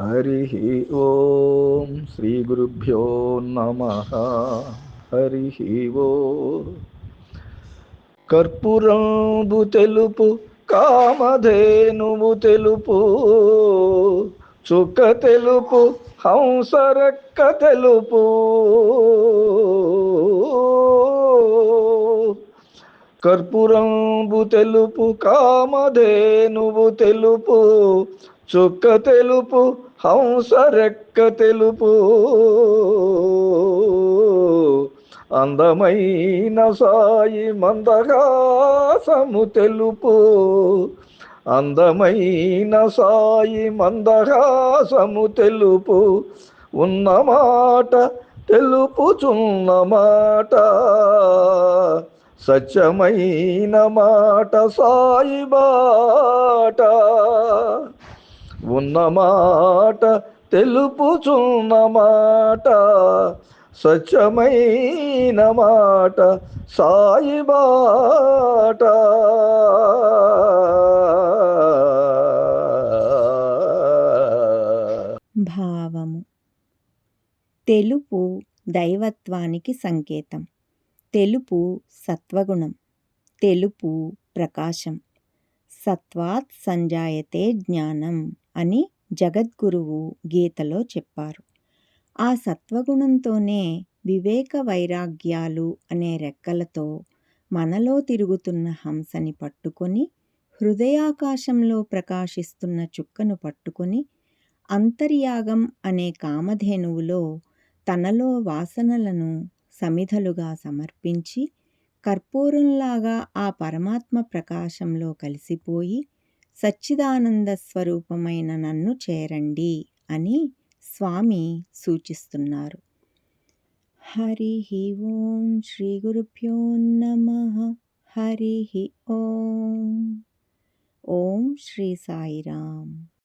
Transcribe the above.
హరి ఓం శ్రీ గురుభ్యో నమ హరి ఓ. కర్పూరంబు తెలుపు కామధేనువు తెలుపు చుక్క తెలుపు హంసరక్క తెలుపు. కర్పూరంబు తెలుపు కామధేనువు తెలుపు చుక్క తెలుపు హంస రెక్క తెలుపు. అందమైన సాయి మందహాసము తెలుపు. అందమైన సాయి మందహాసము తెలుపు. ఉన్న మాట ఉన్నమాట తెలుపుచున్నమాట సత్యమైన మాట సాయి బాట. ఉన్నమాట తెలుపుచున్నమాట స్వచ్ఛమైన మాట సాయి బాట భావము. తెలుపు దైవత్వానికి సంకేతం. తెలుపు సత్వగుణం. తెలుపు ప్రకాశం. సత్వాత్ సంజాయతే జ్ఞానం. అని జగద్గురువు గీతలో చెప్పారు. ఆ సత్వగుణంతోనే వివేక వైరాగ్యాలు అనే రెక్కలతో మనలో తిరుగుతున్న హంసని పట్టుకొని హృదయాకాశంలో ప్రకాశిస్తున్న చుక్కను పట్టుకొని అంతర్యాగం అనే కామధేనువులో తనలో వాసనలను సమిధలుగా సమర్పించి కర్పూరంలాగా ఆ పరమాత్మ ప్రకాశంలో కలిసిపోయి సచ్చిదానంద స్వరూపమైన నన్ను చేరండి అని స్వామి సూచిస్తున్నారు. హరి ఓం శ్రీ గురుభ్యో నమ. హరి ఓం. ఓం శ్రీ సాయిరామ్.